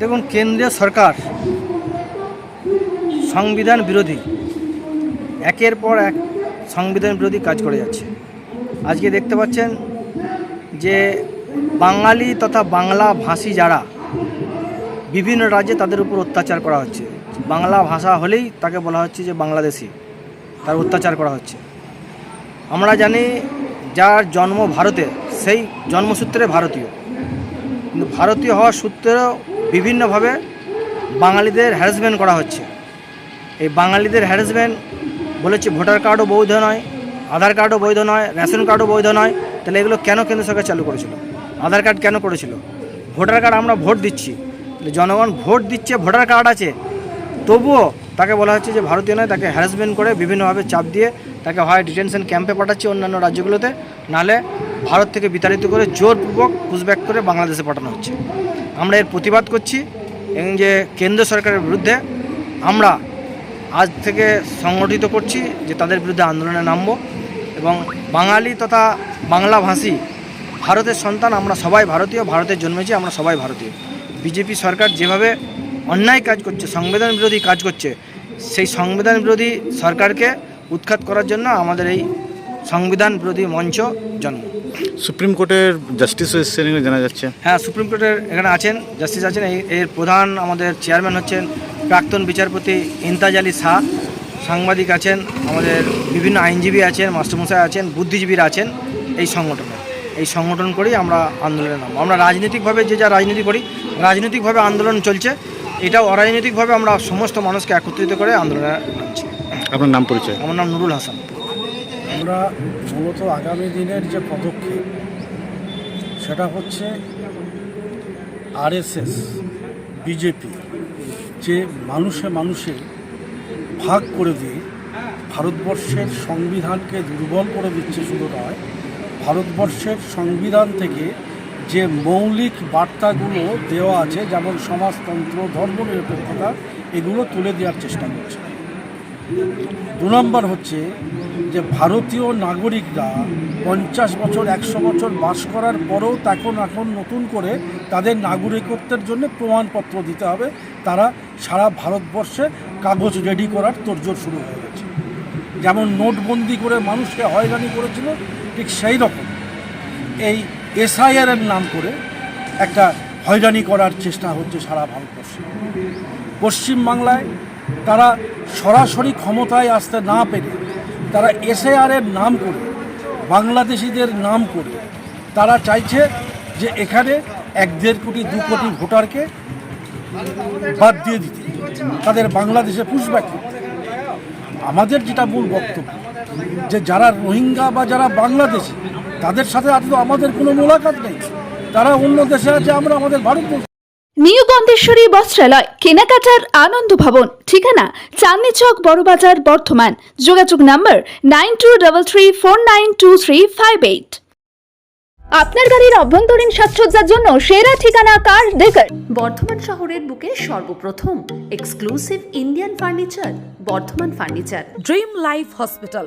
দেখুন, কেন্দ্রীয় সরকার সংবিধান বিরোধী। একের পর এক সংবিধান বিরোধী কাজ করে যাচ্ছে। আজকে দেখতে পাচ্ছেন যে বাঙালি তথা বাংলা ভাষী যারা বিভিন্ন রাজ্যে তাদের উপর অত্যাচার করা হচ্ছে। বাংলা ভাষা হলেই তাকে বলা হচ্ছে যে বাংলাদেশি। তার অত্যাচার করা হচ্ছে। আমরা জানি যার জন্ম ভারতে, সেই জন্মসূত্রে ভারতীয়। কিন্তু ভারতীয় হওয়ার সূত্রেও বিভিন্নভাবে বাঙালিদের হ্যারাসমেন্ট করা হচ্ছে। এই বাঙালিদের হ্যারাসমেন্ট বলেছে ভোটার কার্ডও বৈধ নয় আধার কার্ডও বৈধ নয় রেশন কার্ডও বৈধ নয়। তাহলে এগুলো কেন কেন্দ্র সরকার চালু করেছিল? আধার কার্ড কেন করেছিল? ভোটার কার্ড আমরা ভোট দিচ্ছি। জনগণ ভোট দিচ্ছে ভোটার কার্ড আছে। তবুও তাকে বলা হচ্ছে যে ভারতীয় নয়, তাকে হ্যারাসমেন্ট করে বিভিন্নভাবে চাপ দিয়ে তাকে হয় ডিটেনশন ক্যাম্পে পাঠাচ্ছে অন্যান্য রাজ্যগুলোতে। নাহলে ভারত থেকে বিতাড়িত করে জোরপূর্বক পুশব্যাক করে বাংলাদেশে পাঠানো হচ্ছে। আমরা এর প্রতিবাদ করছি এবং যে কেন্দ্র সরকারের বিরুদ্ধে আমরা আজ থেকে সংগঠিত করছি যে তাদের বিরুদ্ধে আন্দোলনে নামব এবং বাঙালি তথা বাংলাভাষী ভারতের সন্তান আমরা সবাই ভারতীয় ভারতের জন্মেছি, আমরা সবাই ভারতীয়। বিজেপি সরকার যেভাবে অন্যায় কাজ করছে, সংবিধান বিরোধী কাজ করছে, সেই সংবিধান বিরোধী সরকারকে উৎখাত করার জন্য আমাদের এই সংবিধান বিরোধী মঞ্চ জন্ম। সুপ্রিম কোর্টের এসছেন জানা যাচ্ছে। হ্যাঁ সুপ্রিম কোর্টের এখানে আছেন জাস্টিস আছেন। এই এর প্রধান আমাদের চেয়ারম্যান হচ্ছেন প্রাক্তন বিচারপতি ইন্তাজ আলী শাহ সাংবাদিক আছেন আমাদের বিভিন্ন আইনজীবী আছেন মাস্টারমশাই আছেন বুদ্ধিজীবীরা আছেন। এই সংগঠনে এই সংগঠন করেই আমরা আন্দোলনে নাম আমরা রাজনৈতিকভাবে যে যা রাজনীতি করি রাজনৈতিকভাবে আন্দোলন চলছে এটাও অরাজনৈতিকভাবে আমরা সমস্ত মানুষকে একত্রিত করে আন্দোলনে নামছি। আপনার নাম পরিচয়? আমার নাম নুরুল হাসান। আমরা মূলত আগামী দিনের যে পদক্ষেপ, সেটা হচ্ছে আরএসএস, বিজেপি, যে মানুষে মানুষে ভাগ করে দিয়ে ভারতবর্ষের সংবিধানকে দুর্বল করে দিচ্ছে শুধু নয়, ভারতবর্ষের সংবিধান থেকে যে মৌলিক বার্তাগুলো দেওয়া আছে, যেমন সমাজতন্ত্র, ধর্মনিরপেক্ষতা, এগুলো তুলে দেওয়ার চেষ্টা করছে। দু নম্বর হচ্ছে যে ভারতীয় নাগরিকরা পঞ্চাশ বছর, একশো বছর বাস করার পরেও তখন এখন নতুন করে তাদের নাগরিকত্বের জন্য প্রমাণপত্র দিতে হবে। তারা সারা ভারতবর্ষে কাগজ রেডি করার তোড়জোড় শুরু হয়ে গেছে। যেমন নোটবন্দি করে মানুষকে হয়রানি করেছিল, ঠিক সেই রকম। এই এসআইআরের নাম করে একটা হয়রানি করার চেষ্টা হচ্ছে সারা ভারতবর্ষে। পশ্চিমবাংলায় তারা সরাসরি ক্ষমতায় আসতে না পেরে, তারা এসএআরের নাম করে, বাংলাদেশিদের নাম করে, তারা চাইছে যে এখানে এক দেড় কোটি, দু কোটি ভোটারকে বাদ দিয়ে দিতে, তাদের বাংলাদেশে পুষব্যাক করতে। আমাদের যেটা মূল বক্তব্য, যে যারা রোহিঙ্গা বা যারা বাংলাদেশি, তাদের সাথে আজ আমাদের কোনো মোলাকাত নেই। তারা অন্য দেশে আছে, আমরা আমাদের ভারতবর্ষ নিউ গন্ধেশ্বরী বস্ত্রালয় কেনাকাটার আনন্দ ভবন ঠিকানা চাঁদনি চক বড়বাজার বর্ধমান। যোগাযোগ নম্বর nine two double three four nine two three five eight. আপনার গাড়ির অভ্যন্তরীণ সাজসজ্জার জন্য সেরা ঠিকানা কার ডেকার বর্ধমান শহরের বুকে সর্বপ্রথম exclusive Indian furniture Bardhaman furniture dream life hospital